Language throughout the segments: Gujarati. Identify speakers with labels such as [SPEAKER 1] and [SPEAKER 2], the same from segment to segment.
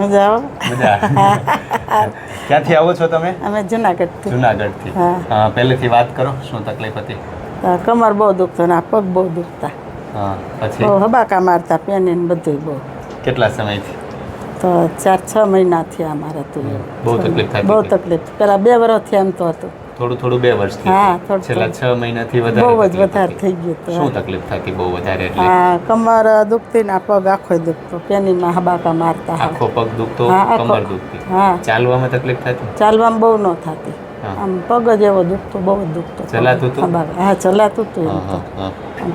[SPEAKER 1] મજા આવે?
[SPEAKER 2] મજા ક્યાંથી આવો છો તમે?
[SPEAKER 1] અમે જુનાગઢથી.
[SPEAKER 2] જુનાગઢથી.
[SPEAKER 1] હા.
[SPEAKER 2] પહેલેથી વાત કરો શું તકલીફ હતી?
[SPEAKER 1] કમર બહુ દુખતો ને પગ બહુ દુખતા.
[SPEAKER 2] હા, પછી?
[SPEAKER 1] બહુ હબાકા મારતા પેની ને બધું બહુ.
[SPEAKER 2] કેટલા સમયથી?
[SPEAKER 1] તો ચાર છ મહિના થયા અમારે તો
[SPEAKER 2] બહુ તકલીફ
[SPEAKER 1] બહુ તકલીફ. પેલા બે વર્ષથી એમ તો હતું.
[SPEAKER 2] થોડું થોડું બે વર્ષથી છેલ્લા છ મહિનાથી
[SPEAKER 1] બહુ
[SPEAKER 2] વધારે
[SPEAKER 1] જ વધારે થઈ ગયું
[SPEAKER 2] શું તકલીફ થતી બહુ વધારે એટલે?
[SPEAKER 1] હા કમર દુખતી ને પગ આખો દુખતો. પેનીમાં હબાકા મારતા
[SPEAKER 2] આખો પગ દુખતો કમર દુખતી.
[SPEAKER 1] હા.
[SPEAKER 2] ચાલવામાં તકલીફ થતી?
[SPEAKER 1] ચાલવામાં બહુ ન થતી. આમ પગ જ એવો દુખતો બહુ જ દુખતો.
[SPEAKER 2] ચલાતું હતું?
[SPEAKER 1] હા ચલાતું હતું તો.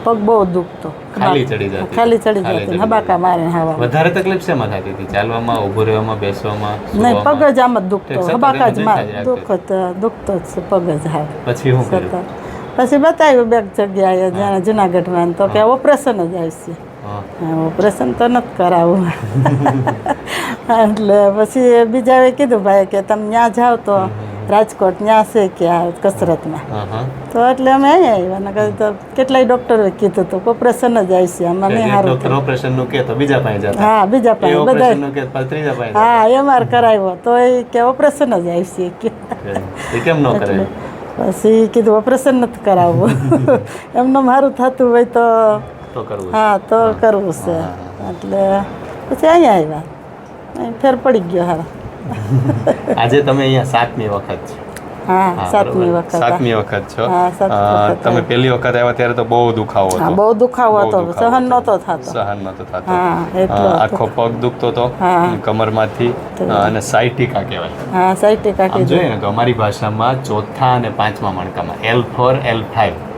[SPEAKER 1] પગ બહુ દુખતો.
[SPEAKER 2] ખાલી ચડી જતી.
[SPEAKER 1] ખાલી ચડી જતી. હબાકા મારે હવા
[SPEAKER 2] વધારે તકલીફ શેમાં થતી હતી? ચાલવામાં ઊભો રહેવામાં બેસવામાં
[SPEAKER 1] નહીં પગ જ આમ જ દુખતો. હબાકા જ મારે.
[SPEAKER 2] દુખ
[SPEAKER 1] દુખતો જ છે પગ જ હા
[SPEAKER 2] પછી
[SPEAKER 1] હું
[SPEAKER 2] કર્યું?
[SPEAKER 1] પછી બતાવ્યું બે જગ્યાએ જ્યાં જુનાગઢમાં. તો કે ઓપરેશન જ આવશે. ઓપરેશન તો નથી કરાવવું એટલે પછી બીજાએ કીધું ભાઈ કે તમે ત્યાં જાઓ તો રાજકોટ ત્યાં છે કે આ કસરતમાં. તો એટલે અમે અહીંયા આવ્યા નકર તો કેટલાય ડૉક્ટરોએ કીધું હતું કે ઓપરેશન જ આવશે આમાં નહીં સારું
[SPEAKER 2] ડોક્ટર ઓપરેશનનું કહેતો બીજા પાસે જતા.
[SPEAKER 1] હા બીજા પાસે બધા
[SPEAKER 2] હા કે ત્રીજા પાસે
[SPEAKER 1] હા એમઆર કરાવ્યો તો એ કે ઓપરેશન જ આવશે કે
[SPEAKER 2] એ કેમ ન કરે
[SPEAKER 1] પછી કીધું ઓપરેશન નથી કરાવવું. એમનું મારું થતું હોય તો
[SPEAKER 2] તો
[SPEAKER 1] હા તો કરવું છે. એટલે પછી અહીંયા આવ્યા. ફેર પડી ગયો હા
[SPEAKER 2] આજે તમે અહીંયા સાતમી વખત છો.
[SPEAKER 1] સાતમી વખત
[SPEAKER 2] સાતમી વખત છો. તમે પહેલી વખત આવ્યા ત્યારે તો બહુ દુખાવો હતો.
[SPEAKER 1] બહુ દુખાવો હતો. સહન નહોતો થતો.
[SPEAKER 2] સહન. આખો પગ દુખતો હતો. કમરમાંથી અને સાયટિકા કહેવાય.
[SPEAKER 1] હા
[SPEAKER 2] આમ જોઈએ ને તો અમારી ભાષામાં ચોથા અને પાંચમા મણકામાં એલ ફોર એલ ફાઈવ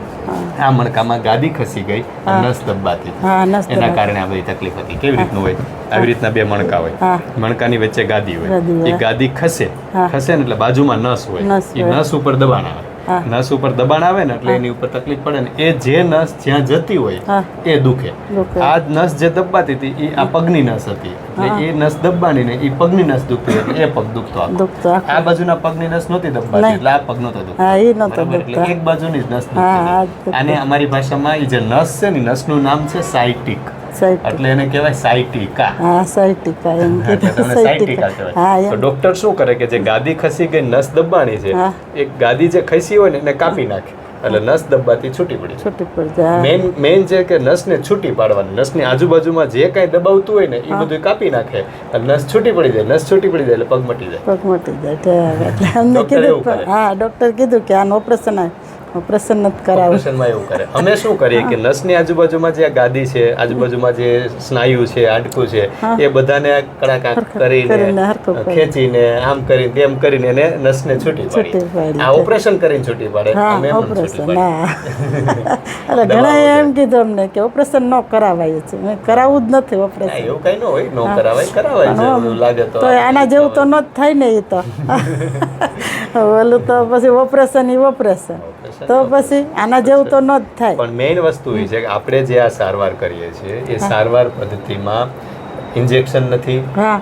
[SPEAKER 2] આ મણકામાં ગાદી ખસી ગઈ નસ દબાતી એના કારણે આ બધી તકલીફ હતી. કેવી રીતનું હોય? આવી રીતના બે મણકા હોય. મણકાની વચ્ચે ગાદી હોય. એ ગાદી ખસે. ખસે ને એટલે બાજુમાં નસ હોય. એ નસ ઉપર દબાણ આવે. નસ ઉપર દબાણ આવે ને એટલે એની ઉપર તકલીફ પડે ને એ જે નસ જ્યાં જતી હોય એ દુખે. આ નસ જે દબાતી હતી એ આ પગની નસ હતી. એટલે એ નસ દબાણી ને એ પગની નસ દુખતી એટલે એ પગ દુખતો. આ બાજુના પગની નસ નહોતી દબાતી એટલે આ પગ નહોતો દુખતો. એટલે એક બાજુની જ નસ દુખતી. અને અમારી ભાષામાં એ જે નસ છે ને નસનું નામ છે સાયટિક. એટલે એને કહેવાય સાયટિકા
[SPEAKER 1] હા સાઈટિકા એમ
[SPEAKER 2] કે સાયટિકા કહેવાય. તો ડોક્ટર શું કરે કે જે ગાદી ખસી ગઈ નસ દબાણી છે. એક ગાદી જે ખસી હોય ને એને કાપી નાખે. એટલે નસ દબાતી છૂટી પડી.
[SPEAKER 1] છૂટી પડી જાય
[SPEAKER 2] મેન મેન છે કે નસને છૂટી પાડવાની નસની આજુબાજુમાં જે કાંઈ દબાવતું હોય ને એ બધું કાપી નાખે. અને નસ છૂટી પડી જાય નસ છૂટી પડી જાય એટલે પગ મટી જાય.
[SPEAKER 1] પગ મટી જાય એટલે અમને કીધું હા ડોક્ટર કીધું કે આનું ઓપરેશન ઓપરેશન નથી કરાવવું
[SPEAKER 2] ઓપરેશનમાં એવું કરે. અમે શું કરીએ કે નસની આજુબાજુમાં જે આ ગાદી છે આજુબાજુમાં જે સ્નાયુ છે હાડકું છે એ બધાને કડાકા કરીને
[SPEAKER 1] કરીને કરી.
[SPEAKER 2] ખેંચીને આમ કરીને તેમ કરીને એને નસને છૂટી પાડી. આ ઓપરેશન કરીને છૂટી પાડે. અમે
[SPEAKER 1] ઓપરેશન અરે ઘણા એમ કીધું અમને કે ઓપરેશન ન કરાવાય છે. મેં કરાવવું જ નથી ઓપરેશન.
[SPEAKER 2] એવું કઈ ન હોય. ન કરાવાય કરાવાય છે લાગે તો
[SPEAKER 1] તો આના જેવું તો ન જ થાય ને એ તો. ઓલું તો પછી ઓપરેશન એ ઓપરેશન તો પછી આના જેવું તો ન જ થાય.
[SPEAKER 2] પણ મેઇન વસ્તુ એ છે કે આપણે જે આ સારવાર કરીએ છીએ એ સારવાર પદ્ધતિમાં ઇન્જેક્શન નથી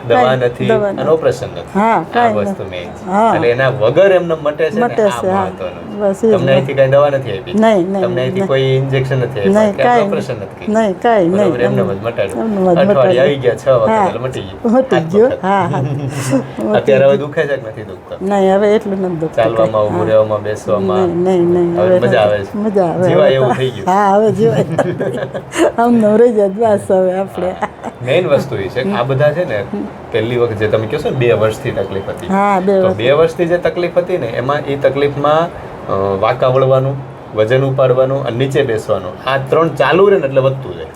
[SPEAKER 2] દવા નથી અને ઓપરેશન નથી. આ વસ્તુ
[SPEAKER 1] મેં
[SPEAKER 2] એટલે એના વગર એમને મટે છે ને આ મહત્વનું
[SPEAKER 1] જ
[SPEAKER 2] તમને અહીંથી કઈ દવા નથી આપી. તમને અહીંથી કોઈ ઇન્જેક્શન નથી કે ઓપરેશન નથી
[SPEAKER 1] નહીં. કઈ નહીં
[SPEAKER 2] એમને જ મટાડ્યું. અઠવાડિયે આવી ગયા છ વખત એટલે મટી ગયું.
[SPEAKER 1] મટી ગયો હા હા.
[SPEAKER 2] અત્યારે હવે દુખે છે કે નથી દુખતો?
[SPEAKER 1] નહીં હવે એટલું નથી દુખતું
[SPEAKER 2] ચાલવામાં ઊભું રહેવામાં બેસવામાં.
[SPEAKER 1] નહીં નહીં
[SPEAKER 2] હવે મજા આવે છે.
[SPEAKER 1] મજા આવે
[SPEAKER 2] જીવાય એવું થઈ ગયું.
[SPEAKER 1] હા હવે જીવાય. આમ રહી જાય બસ હવે આપણે.
[SPEAKER 2] મેઇન વસ્તુ એ છે આ બધા છે ને પહેલી વખત જે તમે કહો છો ને બે વર્ષથી તકલીફ હતી. તો બે વર્ષથી જે તકલીફ હતી ને એમાં એ તકલીફમાં વાંકા વળવાનું વજન ઉપાડવાનું અને નીચે બેસવાનું આ ત્રણ ચાલુ રહે ને એટલે વધતું જાય.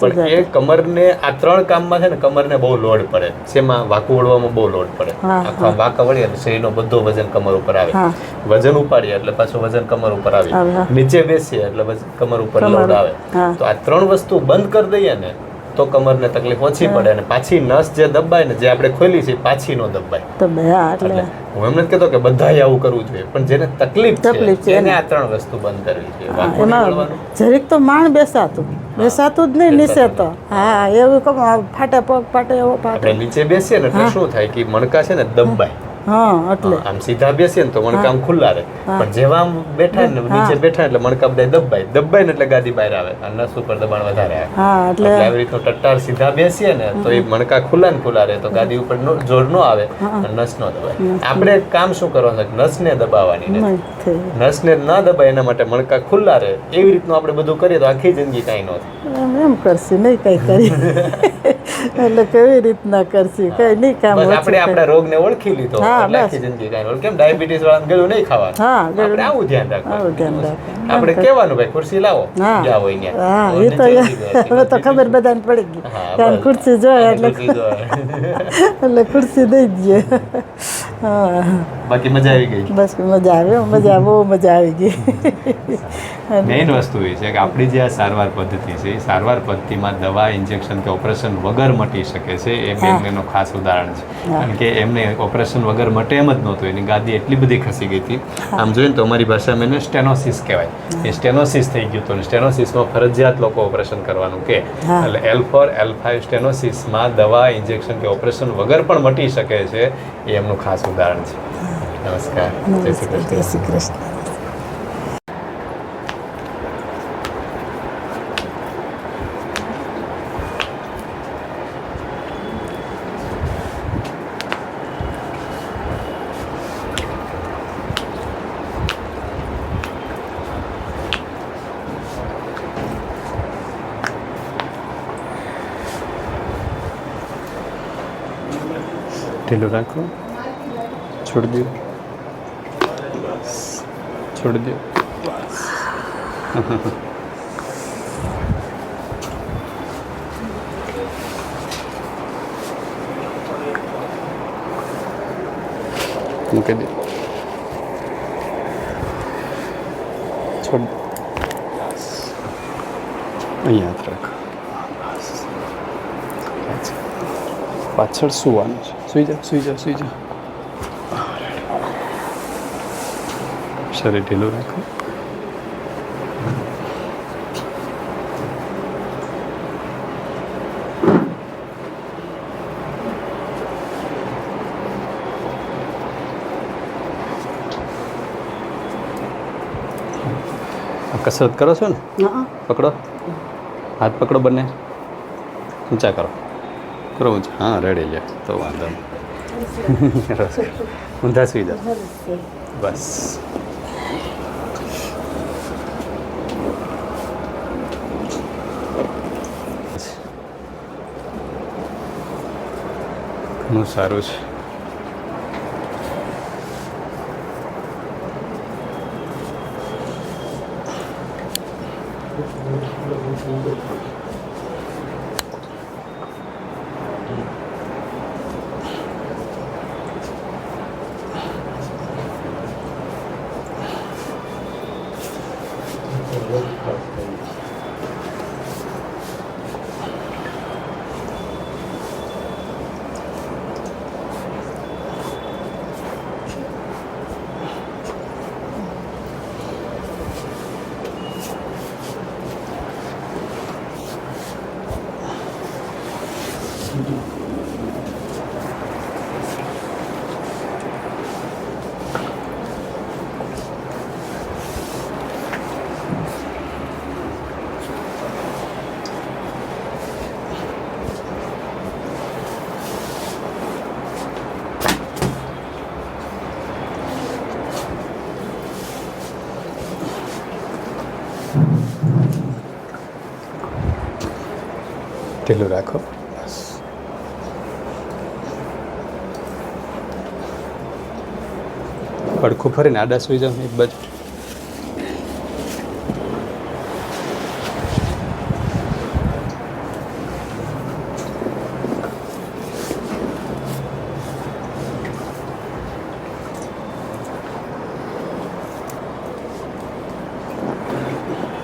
[SPEAKER 2] પણ એ કમરને આ ત્રણ કામમાં છે ને કમરને બહુ લોડ પડે. જેમાં વાંકું વળવામાં બહુ લોડ પડે. આખા વાંકા વળીએ એટલે શરીરનો બધો વજન કમર ઉપર આવે. વજન ઉપાડીએ એટલે પાછું વજન કમર ઉપર આવે, નીચે બેસીએ એટલે કમર ઉપર લોડ આવે. તો આ ત્રણ વસ્તુ બંધ કરી દઈએ ને તો કમરને તકલીફ ઓછી પડે અને પાછી નસ જે દબાય ને જે આપણે ખોલી છે પાછી નો દબાય.
[SPEAKER 1] એટલે
[SPEAKER 2] હું એમ નથી કહેતો કે બધાએ આવું કરવું જોઈએ પણ જેને તકલીફ
[SPEAKER 1] તકલીફ
[SPEAKER 2] છે એને. આ ત્રણ વસ્તુ બંધ કરવી છે
[SPEAKER 1] એમાં જરીક તો માણ બેસાતું બેસાતું જ નહીં નીચે તો. હા એવું કમ ફાટે પગ ફાટે એવો ફાટે.
[SPEAKER 2] નીચે બેસીએ ને એટલે શું થાય કે મણકા છે ને દબાય.
[SPEAKER 1] હા એટલે.
[SPEAKER 2] આમ સીધા બેસીએ ને તો મણકામ ખુલ્લા રહે. પણ જેવા આમ બેઠા ને નીચે બેઠા એટલે મણકા બધા દબાય. દબાય ને એટલે ગાદી બહાર આવે. અને નસ ઉપર દબાણ વધારે આવે.
[SPEAKER 1] હા એટલે
[SPEAKER 2] એટલે આવી રીતનું ટટ્ટાર સીધા બેસીએ ને તો એ મણકા ખુલ્લા ને ખુલ્લા રહે. તો ગાદી ઉપર જોર નો આવે અને નસ ન દબાય. આપણે કામ શું કરવાનું નસ ને.
[SPEAKER 1] દબાવવાની નસ
[SPEAKER 2] ને ના દબાય એના માટે મણકા ખુલ્લા રહે. એવી રીતનું આપણે બધું કરીએ તો આખી જિંદગી કાંઈ ન થાય.
[SPEAKER 1] એમ કરશે. નહીં કઈ કરી એટલે કેવી રીતના કરશી? કઈ નહીં કામ
[SPEAKER 2] આપણે. આપણા રોગને ઓળખી લીધો. આખી જિંદગી કાંઈ. કેમ ડાયાબિટીસ વાળાને ગળું નહીં ખાવાનું.
[SPEAKER 1] હા
[SPEAKER 2] આપણે આવું ધ્યાન
[SPEAKER 1] આવું ધ્યાન
[SPEAKER 2] રાખવાનું.
[SPEAKER 1] રાખવાનું.
[SPEAKER 2] આપણે કહેવાનું ભાઈ ખુરશી લાવો.
[SPEAKER 1] હા.
[SPEAKER 2] જ્યાં હોય ત્યાં.
[SPEAKER 1] હા એ તો હવે તો ખબર બધાને પડી ગઈ કારણ ખુરશી જોઈએ એટલે એટલે ખુરશી દઈ દઈએ હા.
[SPEAKER 2] બાકી મજા આવી ગઈ.
[SPEAKER 1] બસ મજા આવે મજા બહુ મજા આવી ગઈ.
[SPEAKER 2] મેઇન વસ્તુ એ છે કે આપણી જે આ સારવાર પદ્ધતિ છે એ સારવાર પદ્ધતિમાં દવા ઇન્જેક્શન કે ઓપરેશન વગર મટી શકે છે એ બેનનો ખાસ ઉદાહરણ છે. કારણ કે એમને ઓપરેશન વગર મટે એમ જ નહોતું એની ગાદી એટલી બધી ખસી ગઈ હતી. આમ જોઈએ ને તો અમારી ભાષામાં એને સ્ટેનોસિસ કહેવાય. એ સ્ટેનોસિસ થઈ ગયું હતું સ્ટેનોસિસમાં ફરજિયાત લોકો ઓપરેશન કરવાનું કે. એટલે એલ ફોર એલ ફાઇવ સ્ટેનોસિસમાં દવા ઇન્જેક્શન કે ઓપરેશન વગર પણ મટી શકે છે એ એમનું ખાસ ઉદાહરણ છે. નમસ્કાર જય શ્રી કૃષ્ણ
[SPEAKER 1] જય શ્રી કૃષ્ણ
[SPEAKER 2] ઢીલું રાખો છોડી દો છોડી દો. મૂકી દે. છોડ અહીંયા રાખ. પાછળ સુવાનું છે. સુઈ જા સુઈ જા, સુઈ જાઓ શરીર ઢીલું રાખો. કસરત કરો છો ને?
[SPEAKER 1] હા.
[SPEAKER 2] પકડો. હાથ પકડો બંને. ઊંચા કરો. કરો ઊંચા. હા રેડી લે. તો વાંધો નહીં. ઊંધા સુઈ જાઓ. બસ. ઘણું સારું છે. ઢીલું રાખો. પડખું ફરીને આડા સુઈ જાઉં એક બાજુ.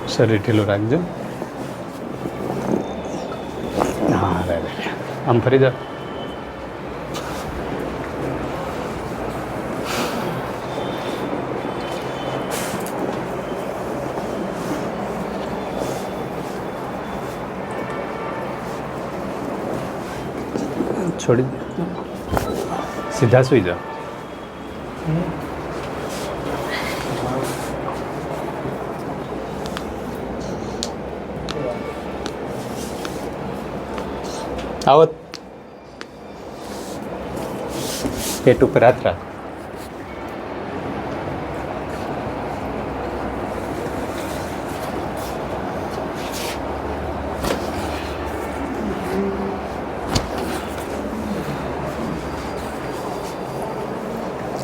[SPEAKER 2] શરીર ઢીલું રાખજો. આમ ફરી જાઓ છોડી દો સીધા સુઈ પેટ ઉપર હાથ રાખ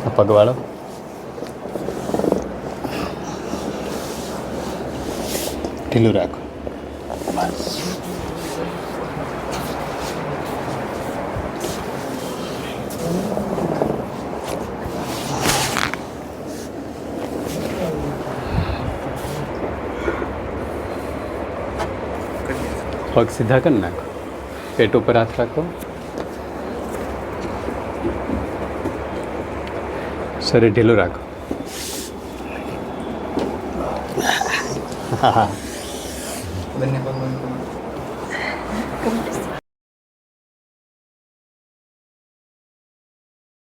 [SPEAKER 2] આ પગવાળો ઢીલું રાખો પગ સીધા કરી નાખો. પેટ ઉપર હાથ રાખો. શરીર ઢીલું રાખો.
[SPEAKER 3] બંને પગ